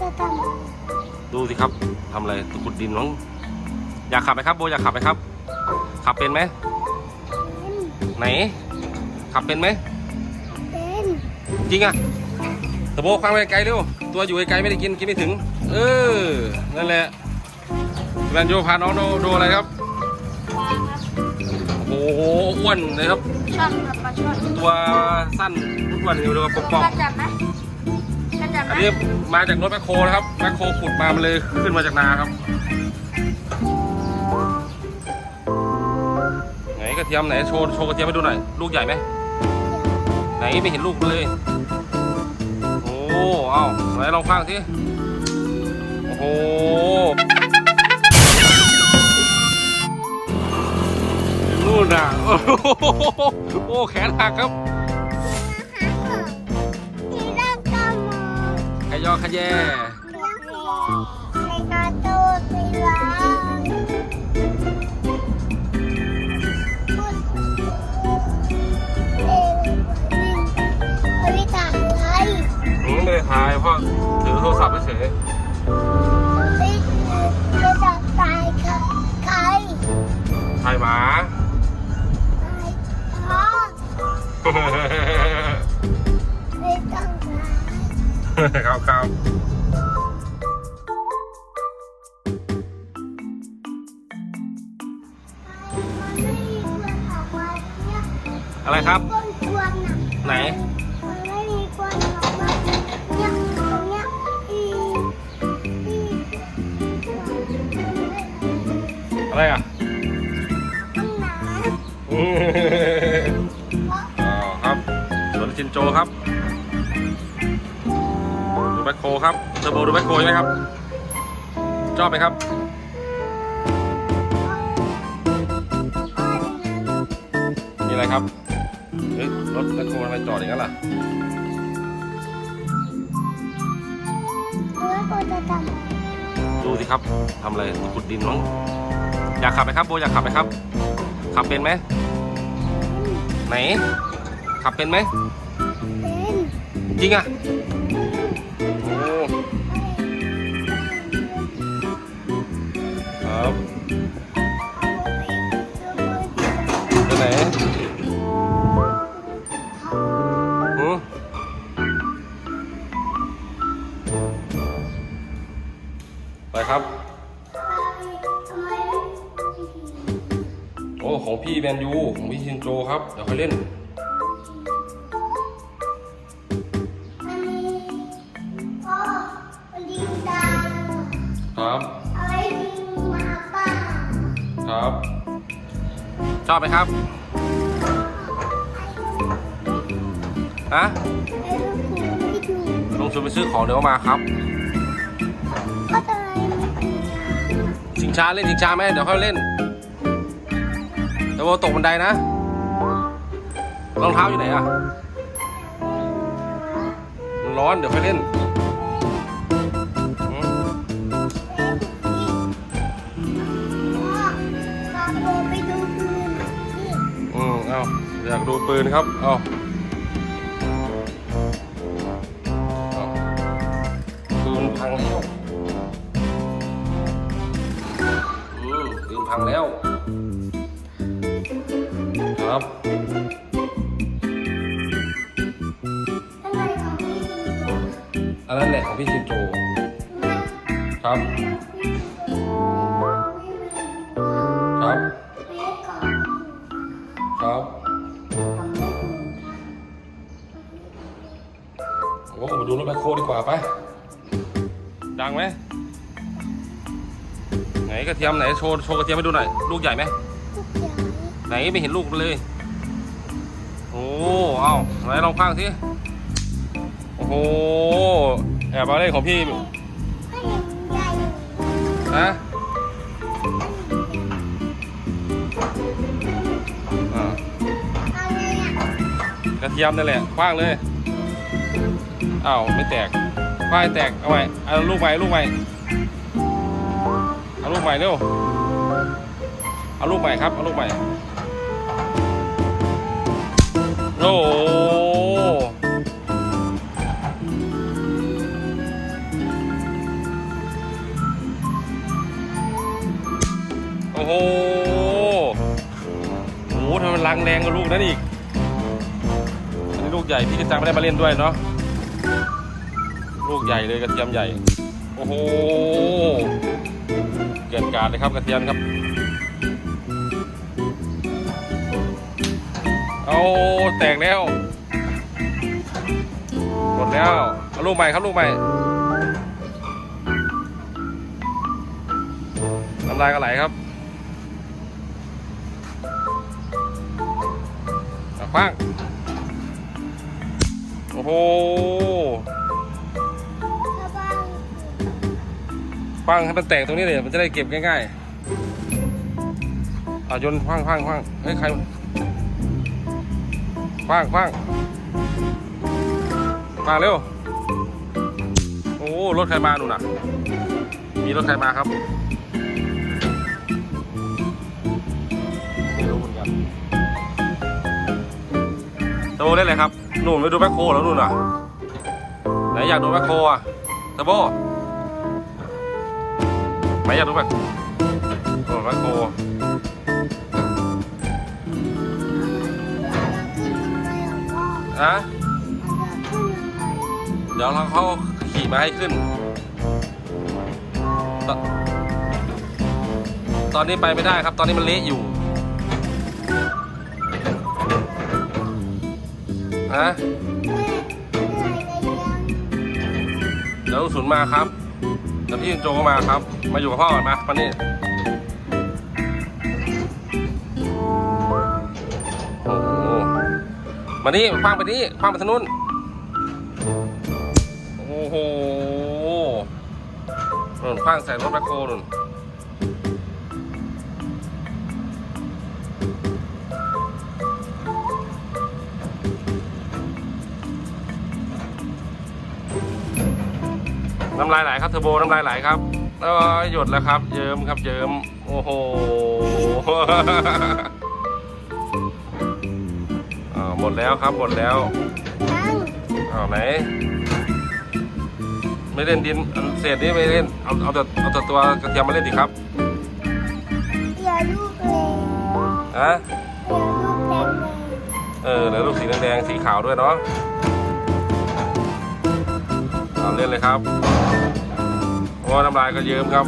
จะทดูสิครับทำอะไรตะขุดดินน้อง อยากขับไหมครับโบอยากขับไหมครับ ขับเป็นไหมำไหน ขับเป็นไหมเป็นจริงอะตะโบคว้างไปไกลเร็วตัวอยู่ไกลๆไม่ได้กินกินไม่ถึง เออนั่นแหละแมนโยพาน้องดูดูอะไรครับวางครับโอ้โหอ้วนเลยครับ ช่อนครับปลาช่อนตัวสั้นอ้วนอยู่ดูกับปอกกระจับไหมกระจับๆไห อันนี้มาจากรถแมคโครนะครับแมคโครขุดมามันเลยขึ้นมาจากนาครับ ไหนกระเทียมไหนโชว์โชว์กระเทียมให้ดูหน่อยลูกใหญ่ไหมไหนไม่เห็นลูกเลยโอ้เอาไหนลองฟังสิโอ้โหนู่นน่ะโอ้โหโอ้แขนหักครับ ยอขยแยในการโตสีล้างบริจาคไทยอืมไม่ได้ถ่ายเพราะถือโทรศัพท์เฉยบริจาคไทยค่ะไทยๆถ่ายหมาพ่อ ครับครับมันไม่มีควรออกมาเนี่ยอะไรครับควรควรน่ะไหน มันไม่มีควรออกมาเนี่ยตรงเนี้ยอีอีอะไรอะห้องน้อืมำเพราะอ๋อครับสวนชินโจครับ ดูแบ็คโคครับเทอร์โบดูแบ็คโคใช่ไหมครับ ชอบไหมครับพ่อดีนะมีอะไรครับเฮ้ยรถแบ็คโคทำไมจอดอย่างนั้นล่ะรู้ว่าควรจะทำอะไรดูสิครับทำอะไรขุดดินน้องอยากขับไหมครับโบอยากขับไหมครับ ขับเป็นไหมไหน ขับเป็นไหมเป็นจริงอะ เดี๋ยวค่อยเล่นอันนี้พ่อมันดีตาครับเอาไว้ยิงหมาป่าครับ ชอบไหมครับ ฮะไอ้ลูกหนูไม่ดูลงชวนไปซื้อของเดี๋ยวมาครับก็ทำไมไม่กินยาชิงช้าเล่นชิงช้าไหมเดี๋ยวค่อยเล่นเดี๋ยวโบตกบันไดนะ รองเท้าอยู่ไหนอะร้อนเดี๋ยวค่อยเล่นอืมเอาอยากดูปืนครับ เอาปืนพังแล้วอืมปืนพังแล้ว ครับ พี่ชิโจครับ ครับ ครับ โอ้มาดูรถแบคโคดีกว่าไป ดังไหม ไหนกระเทียมไหนโชว์โชว์กระเทียมให้ดูหน่อย ลูกใหญ่ไหม ไหนไม่เห็นลูกเลย โอ้ เอาไหนลองฟังสิ โอ้โห แอบมาเล่นของพี่นะอ่ากระเทียมนั่นแหละคว้างเลยอ้าวไม่แตกคว้างให้แตกเอาใหม่เอาลูกใหม่ลูกใหม่เอาลูกใหม่เร็วเอาลูกใหม่ครับเอาลูกใหม่โอ้ โหโอ้โหทำไมมันรังแรงกับลูกนั้นอีก อันนี้ลูกใหญ่พี่กระจังไม่ได้มาเล่นด้วยเนาะ ลูกใหญ่เลยกระเทียมใหญ่ โอ้โห เกินการเลยครับกระเทียมครับ เอาแตกแล้ว หมดแล้ว เอาลูกใหม่ครับลูกใหม่น้ำลายก็ไหลครับ คว้างโอ้โหถ้างคว้างให้มันแตกตรงนี้เลยมันจะได้เก็บง่ายๆอะยนคว้างคว้างคว้างเฮ้ยใครคว้างคว้างคว้างเร็ว โอ้รถใครมาหนูน่ะ มีรถใครมาครับ ตะโบเล่นอะไรครับหนูไปดูแมคโครแล้วนู่นน่ะไหนอยากดูแมคโครอะตะโบไหนอยากดูแมคโอ้แมคโครขึ้นยังไงอะเดี๋ยวเราเขาขี่มาให้ขึ้นตตอนนี้ไปไม่ได้ครับ ตอนนี้มันเละอยู่ ฮะแม่เหนื่อยเลยยังเดี๋ยวลูกศูนย์มาครับเดี๋ยวพี่โจก็มาครับ มาอยู่กับพ่อก่อนมามานี่โอ้โหมานี่คว้างไปนี่คว้างไปทางนู้นโอ้โหนุ่นคว้างใส่รถแบคโฮนุ่น น้ำลายไหลครับเทอร์โบน้ำลายไหลครับเอ้ยหยดแล้วครับเยิ้มครับเยิ้มโอ้โหอ่าหมดแล้วครับหมดแล้วยังอ้าวไหนไม่เล่นดินอันเศษนี้ไม่เล่นเอาเอาแต่เอาแต่ตัวกระเทียมมาเล่นดิครับอย่าลูกเลยฮะอย่าลูกแดงเลยเออแล้วลูกสีแดงๆสีขาวด้วยเนาะเอาเล่นเลยครับ โอ้น้ำลายก็เยิ้มครับ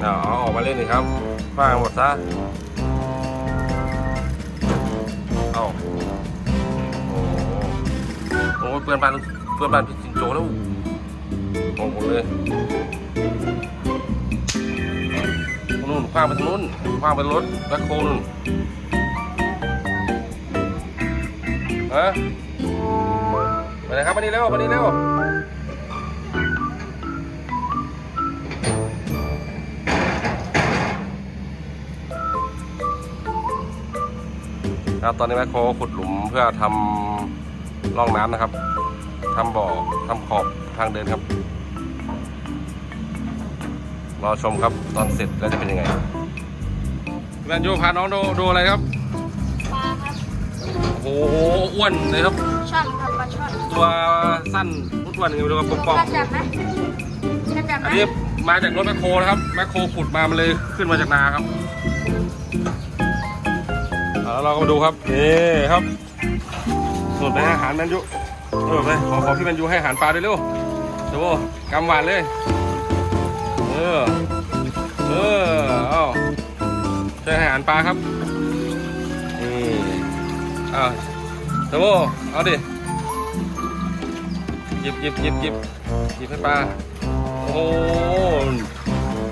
เอาเอาออกมาเล่นดิครับฟางหมดซะเอาโอ้โหเพื่อนบ้านเพื่อนบ้านพี่จิงโจแล้วโอ้โหเลยนู่นคว้างไปทางนู้นคว้างไปรถแบ็คโฮนู่นฮะ ไปไหนครับมานี่เร็วมานี่เร็วครับตอนนี้แมคโครขุดหลุมเพื่อทำร่องน้ำนะครับทำบ่อทำขอบทางเดินครับ รอชมครับตอนเสร็จแล้วจะเป็นยังไงแมนยูพาน้องดูดูอะไรครับปลาครับโอ้โหอ้วนเลยครับ ช่อนครับปลาช่อนตัวสั้นอ้วนๆอย่างนี้ดูครับปอง กระจับนะกระจับๆอันนะนี้มาจากรถแมคโครนะครับแมคโครขุดมามันเลยขึ้นมาจากนาครับเอาแล้วเราก็มาดูครับนี่ครับส่วนไปให้อาหารแมนยูเออไปขอขอพี่แมนยูให้อาหารปลาด้วยเร็วเดี๋ยวกำหวานเลยเออเออเอาช่วยให้อาหารปลาครับนี่เอา เดี๋ยวเอาดิหยิบหยิบหยิบหยิบหยิบให้ปลาโอ้โห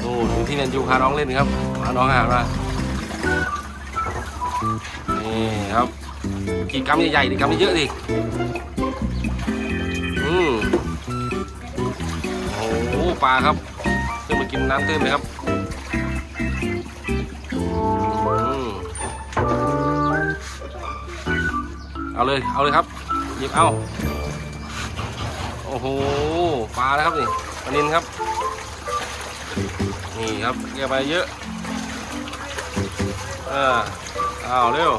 ดูดูที่แมนยูพาน้องเล่นครับพาน้องหารมานี่ครับกี่กรัมใหญ่ๆดิกรัมเยอะดิอืมโอ้โหปลาครับขึ้นมากินน้ำตื้นเลยครับ เอาเลย เอาเลยครับ หยิบเอา โอ้โห ปลาแล้วครับนี่ปลานินครับ นี่ครับเรียไปเยอะเออเอาเร็ว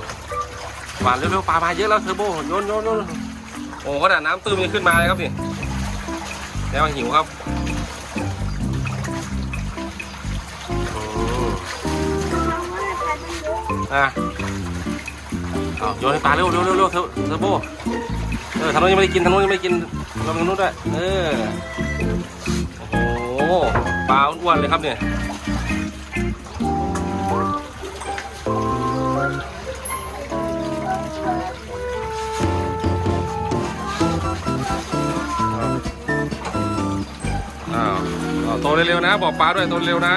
หวานเร็วๆปลามาเยอะแล้วเทอร์โบโยนโยนโยนโอ้ขนาดน้ำตื้นมันยังขึ้นมาเลยครับนี่แล้วหิวครับอ่าปลาเป็นเยอะอะ เอาโยนให้ปลาเร็วเร็วเร็วเร็วเทอร์เทอร์โบเออทางโน้นยังไม่ได้กินทางโน้นยังไม่ได้กินลองทางโน้นด้วยเออโอ้โหปลาอ้วนเลยครับเนี่ยอ้าวโตเร็วๆนะ บอกป้าด้วยโตเร็วนะ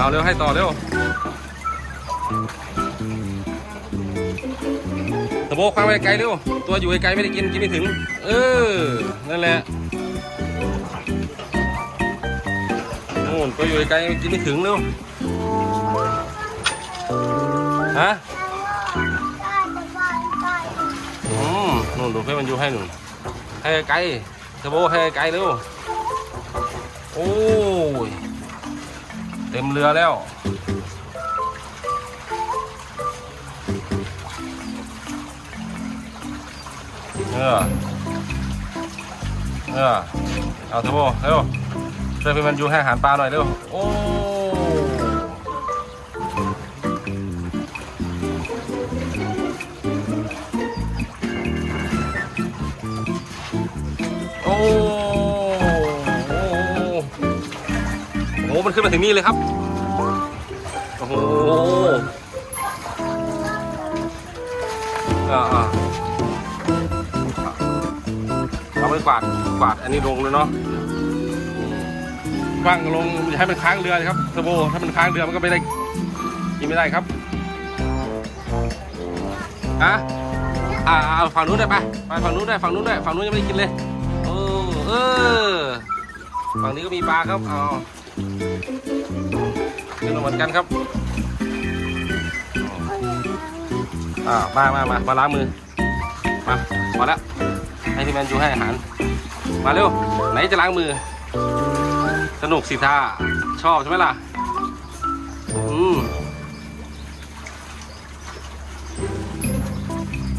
เอาเร็วให้ต่อเร็วตะโบกควางไปไกลเร็ว ตัวอยู่ไกลไม่ได้กินกินไม่ถึง เออ นั่นแหละโน่นตัวอยู่ไกลกินไม่ถึงเร็ว ฮะอืมนู่นดูเพื่อนมันอยู่ให้หนุนให้ไกลเทอร์โบให้ไกลเร็ว โอ้ย เต็มเรือแล้ว เออ เออ เอาเทอร์โบเร็วช่วยเพื่อนมันอยู่ให้อาหารปลาหน่อยเร็ว โอ้โอ้ มันขึ้นมาถึงนี่เลยครับ โอ้โหเอาไปกวาดกวาดอันนี้ลงเลยเนาะกว้างลงอย่าให้มันค้างเรือเลยครับเทอร์โบถ้ามันค้างเรือมันก็ไม่ได้กินไม่ได้ครับฮะอ่าเอาฝั่งนู้นได้ปะไปฝั่งนู้นได้ฝั่งนู้นได้ฝั่งนู้นยังไม่ได้กินเลยเออเออ ฝั่งนี้ก็มีปลาครับเอา ขึ้นมาเหมือนกันครับอ่ามามามามาล้างมือ มาพอแล้วให้พี่แมนยูให้อาหาร มาเร็ว ไหนจะล้างมือ สนุกสิท่าชอบใช่ไหมล่ะ อืม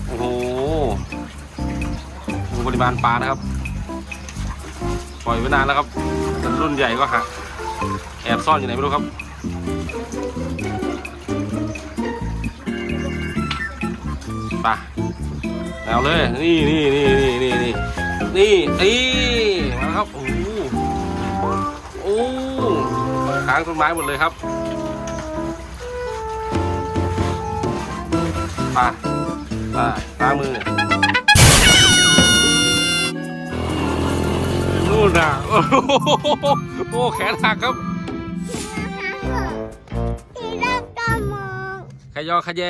โอ้โหดูปริมาณปลานะครับ ปล่อยไว้นานแล้วครับ รุ่นใหญ่ก็หัก แอบซ่อนอยู่ไหนไม่รู้ครับ ไปล้วเลย นี่นี่นี่นี่นี่นี่นี่มาครับ โอ้โอ้ค้างต้นไม้หมดเลยครับปลปลาปลมือนู่นนะโอ้โหแขนหักครับ ขยอขยแย